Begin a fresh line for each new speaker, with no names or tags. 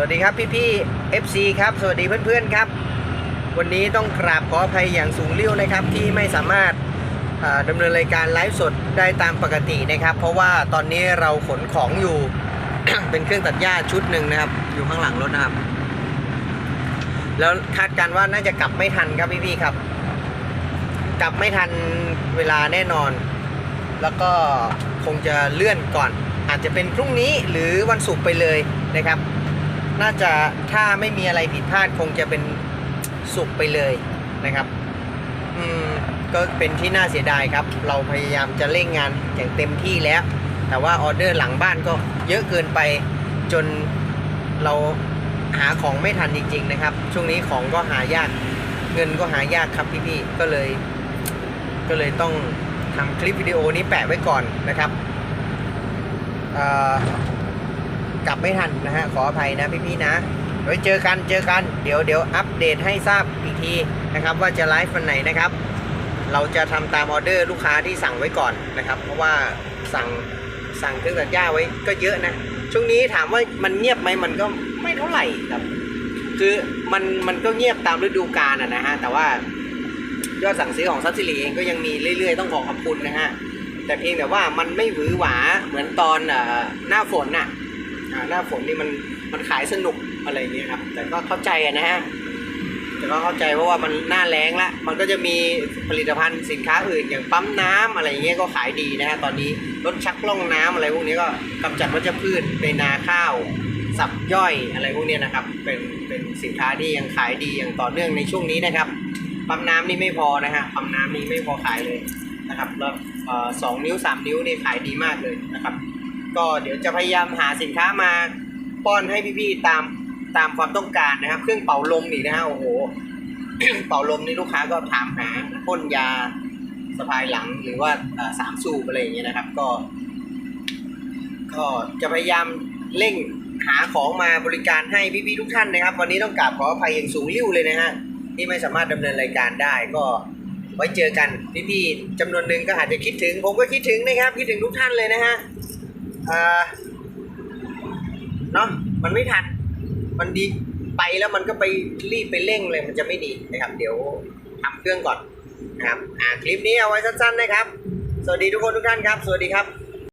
วัสดีครับพี่พี่ๆ FC ครับ สวัสดีเพื่อนๆครับ วันนี้ต้องกราบขออภัยอย่างสูงเลี้ยวนะครับ ที่ไม่สามารถาดำเนินรายการไลฟ์สดได้ตามปกตินะครับ เพราะว่าตอนนี้เราขนของอยู่ เป็นเครื่องตัดหญ้าชุดหนึ่งนะครับ อยู่ข้างหลังรถนะครับ แล้วคาดการณ์ว่าน่าจะกลับไม่ทันครับพี่ๆครับ กลับไม่ทันเวลาแน่นอน แล้วก็คงจะเลื่อนก่อน อาจจะเป็นพรุ่งนี้หรือวันศุกร์ไปเลยนะครับ น่าจะถ้าไม่มีอะไรผิดพลาดคงจะเป็นศุกไปเลยนะครับ อืมก็เป็นที่น่าเสียดายครับ เราพยายามจะเร่งงานอย่างเต็มที่แล้ว แต่ว่าออเดอร์หลังบ้านก็เยอะเกินไปจนเราหาของไม่ทันจริง ๆ นะครับ ช่วงนี้ของก็หายากเงินก็หายากครับพี่ๆก็เลย ก็เลยต้องทำคลิปวิดีโอนี้แปะไว้ก่อนนะครับเอ่อ กลับไม่ทันนะฮะขออภัยนะพี่ๆนะไว้เจอกันเจอกันเดี๋ยวเดี๋ยวอัปเดตให้ทราบอีกทีนะครับ ว่าจะไลฟ์วันไหนนะครับ เราจะทำตามออเดอร์ลูกค้าที่สั่งไว้ก่อนนะครับ เพราะว่าสั่งสั่งเครื่องตัดหญ้าไว้ก็เยอะนะช่วงนี้ถามว่ามันเงียบไหมมันก็ไม่เท่าไหร่ครับ คือมันมันก็เงียบตามฤดูกาลนะฮะแต่ว่ายอดสั่งซื้อของซับซิลีเองก็ยังมีเรื่อยๆ ต้องขอขอบคุณนะฮะแต่เพียงแต่ว่ามันไม่หวือหวาเหมือนตอนหน้าฝนน่ะอ่า หน้าฝนนี่มันมันขายสนุกอะไรเงี้ยครับ แต่ก็เข้าใจนะฮะแต่ก็เข้าใจเพราะว่ามันหน้าแรงละมันก็จะมีผลิตภัณฑ์สินค้าอื่น อย่างปั๊มน้ำอะไรเงี้ยก็ขายดีนะฮะตอนนี้รถชักล่องน้ำอะไรพวกนี้ก็กำจัดวัชพืชในนาข้าวสับย่อยอะไรพวกนี้นะครับ เป็นเป็นสินค้าที่ยังขายดีอย่างต่อเนื่องในช่วงนี้นะครับปั๊มน้ำนี่ไม่พอนะฮะปั๊มน้ำนี่ไม่พอขายเลยนะครับแล้วสองนิ้วสามนิ้วนี่ขายดีมากเลยนะครับ ก็เดี๋ยวจะพยายามหาสินค้ามาป้อนให้พี่ๆตามตามความต้องการนะครับ เครื่องเป่าลมนี่นะฮะโอ้โหเป่าลมนี่ลูกค้าก็ถามหาพ่นยาสะพายหลังหรือว่าสามสูบอะไรอย่างเงี้ยนะครับ ก็ ก็จะพยายามเร่งหาของมาบริการให้พี่ๆทุกท่านนะครับ วันนี้ต้องกราบขออภัยอย่างสูงริ่วเลยนะฮะที่ไม่สามารถดำเนินรายการได้ก็ไว้เจอกันพี่ๆจำนวนหนึ่งก็อาจจะคิดถึง ผมก็คิดถึงนะครับ คิดถึงทุกท่านเลยนะฮะ อ่าเนาะมันไม่ทัน มันดีไปแล้วมันก็ไปรีบไปเร่งเลยมันจะไม่ดีนะครับ เดี๋ยวทำเครื่องก่อนนะครับ อ่าคลิปนี้เอาไว้สั้นๆนะครับ สวัสดีทุกคนทุกท่านครับ สวัสดีครับ